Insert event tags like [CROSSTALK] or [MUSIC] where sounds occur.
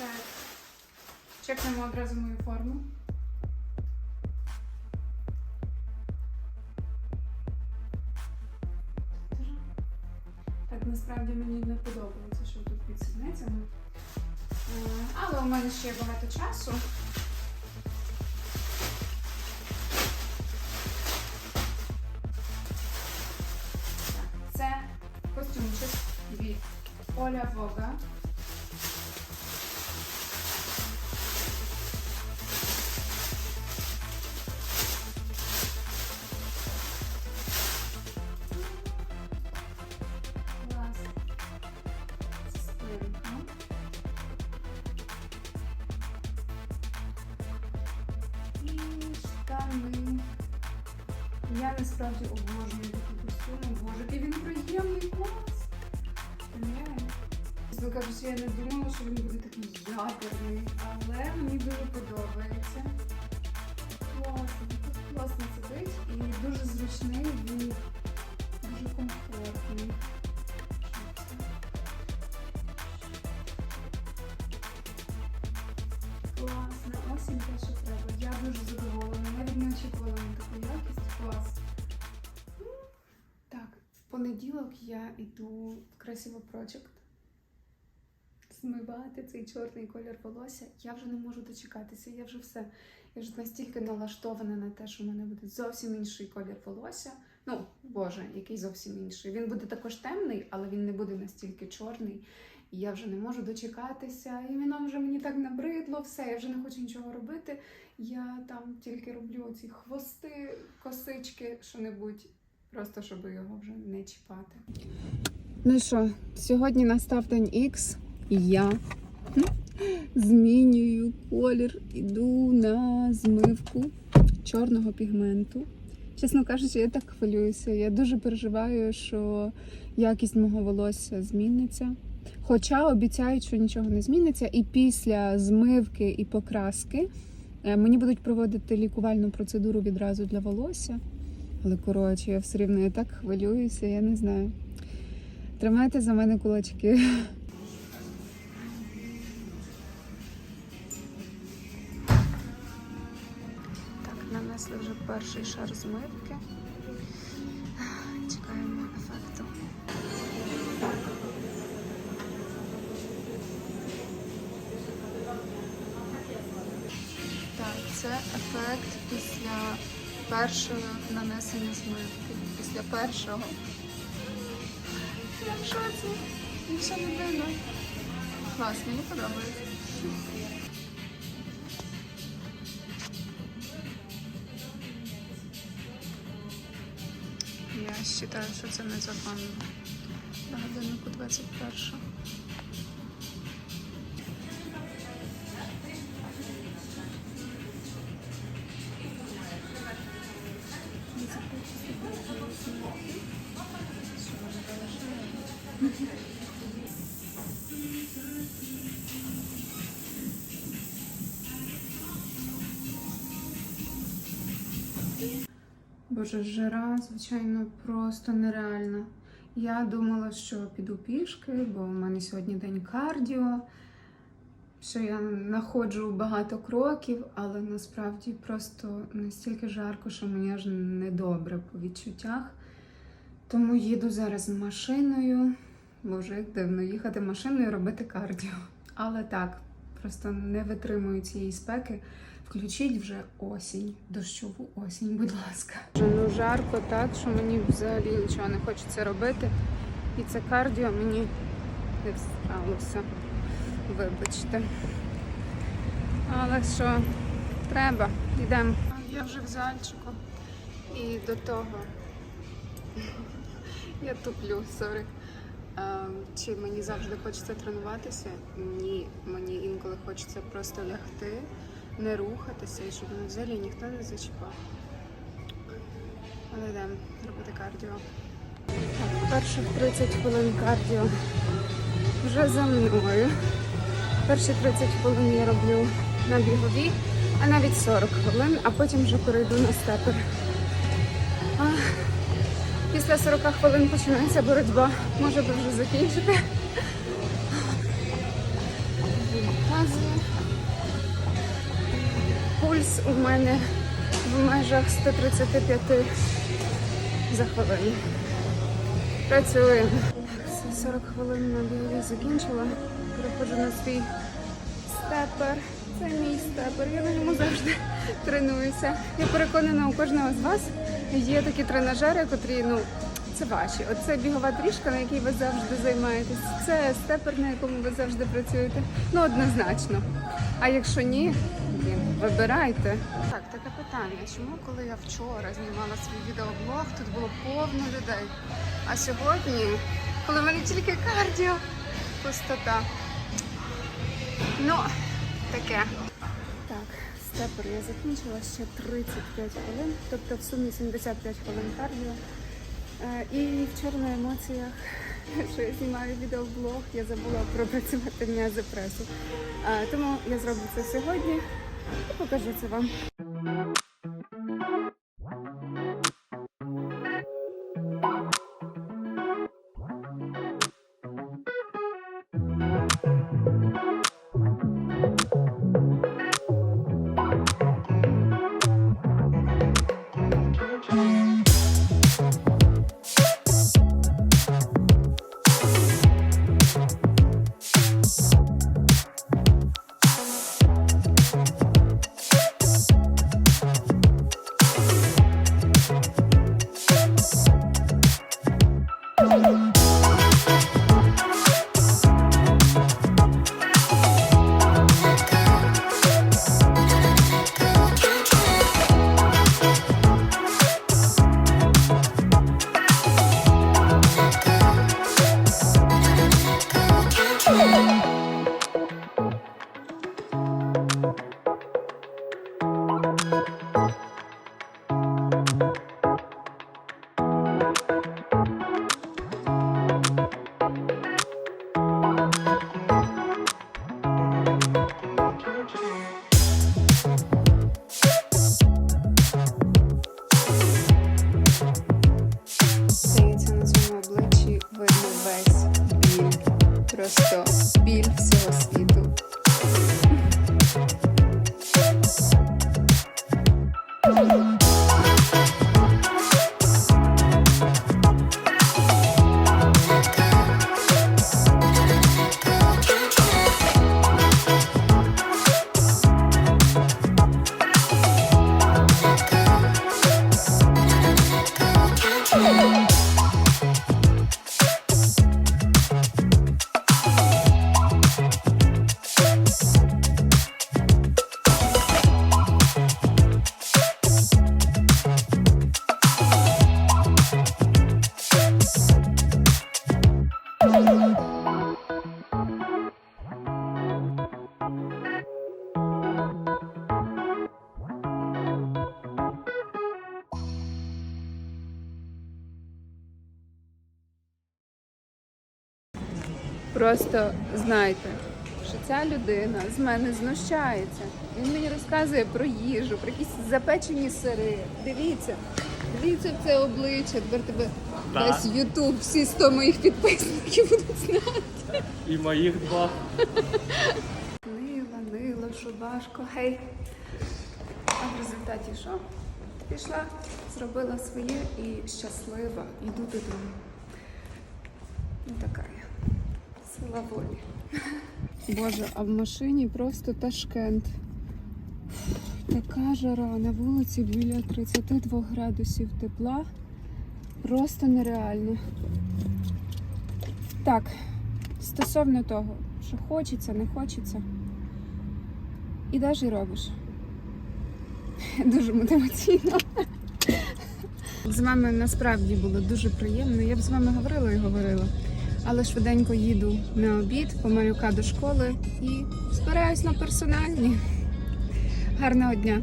Так. Чекнемо одразу мою форму. Так, насправді мені не подобається, що тут під сідницями. Е, Але у мене ще є багато часу. Це костюмчик від Оля Вога. Я насправді обожнюю такі костюми. Боже, який він приємний клас. Чесно кажучи, я не думала, що він буде такий ядерний, але мені дуже подобається. Класно, так класно сидить і дуже зручний, він дуже комфортний. Класно, осінь те, що треба. Я дуже понеділок я йду в Красиво Project. Змивати цей чорний колір волосся. Я вже не можу дочекатися. Я вже все. Я вже настільки налаштована на те, що в мене буде зовсім інший колір волосся. Ну, боже, який зовсім інший. Він буде також темний, але він не буде настільки чорний. І я вже не можу дочекатися, і воно вже мені так набридло, все, я вже не хочу нічого робити. Я там тільки роблю ці хвости, косички, що-небудь, просто щоб його вже не чіпати. Ну що, сьогодні настав день X, і я змінюю колір, іду на змивку чорного пігменту. Чесно кажучи, я так хвилююся. Я дуже переживаю, що якість мого волосся зміниться. Хоча обіцяють, що нічого не зміниться, і після змивки і покраски е, мені будуть проводити лікувальну процедуру відразу для волосся. Але коротше, я все рівно я так хвилююся, я не знаю. Тримайте за мене кулачки. Так, нанесли вже перший шар змивки. Чекаємо ефекту. Так, це ефект після першого нанесення змивки. Після першого. Я в шоці. Нічого не видно. Клас, мені подобається. Я вважаю, що це незаконно. На годиннику 21. Боже, жара, звичайно, просто нереальна. Я думала, що піду пішки, бо в мене сьогодні день кардіо, що я находжу багато кроків, але насправді просто настільки жарко, що мені аж недобре по відчуттях. Тому їду зараз машиною. Боже, як дивно їхати машиною і робити кардіо. Але так, просто не витримую цієї спеки. Включіть вже осінь, дощову осінь, будь ласка. Ну жарко так, що мені взагалі нічого не хочеться робити. І це кардіо мені не встралося. Вибачте. Але що, треба, йдемо. Я вже в зальчику. І до того я туплю, сорі. Чи мені завжди хочеться тренуватися? Ні, мені інколи хочеться просто лягти, не рухатися і щоб взагалі ніхто не зачіпав. Але йдемо робити кардіо. Так, перших 30 хвилин кардіо вже за мною. Перші 30 хвилин я роблю на біговій, а навіть 40 хвилин, а потім вже перейду на степер. Після 40 хвилин починається боротьба. Може би вже закінчити. Пульс у мене в межах 135 за хвилину. Працюємо. Все, 40 хвилин на біолі закінчила. Переходжу на свій степер. Це мій степер. Я на ньому завжди тренуюся. Я переконана, у кожного з вас є такі тренажери, котрі, ну, це ваші. Оце бігова доріжка, на якій ви завжди займаєтесь. Це степер, на якому ви завжди працюєте. Ну, однозначно. А якщо ні, вибирайте. Так, таке питання. Чому, коли я вчора знімала свій відеоблог, тут було повно людей. А сьогодні, коли в мене тільки кардіо, пустота. Ну, таке. Так, степер я закінчила ще 35 хвилин, тобто в сумі 75 хвилин кардіо. Е, І вчора на емоціях, [LAUGHS] що я знімаю відеоблог, я забула пропрацювати м'язи пресу. Е, Тому я зроблю це сьогодні і покажу це вам. Біль всього світу. Просто знайте, що ця людина з мене знущається. Він мені розказує про їжу, про якісь запечені сири. Дивіться, дивіться в це обличчя. Тепер тебе Так. весь Ютуб, всі 100 моїх підписників будуть знати. І моїх два. Нила, нила, шубашко, гей. А в результаті що? Пішла, зробила своє і щаслива. Йду додому. Ну така я. Сила волі. Боже, а в машині просто Ташкент. Така жара на вулиці біля 32 градусів тепла. Просто нереально. Так, стосовно того, що хочеться, не хочеться. І робиш. Дуже мотиваційно. З вами насправді було дуже приємно. Я б з вами говорила і говорила. Але швиденько їду на обід по малюка до школи і збираюсь на персональні. Гарного дня!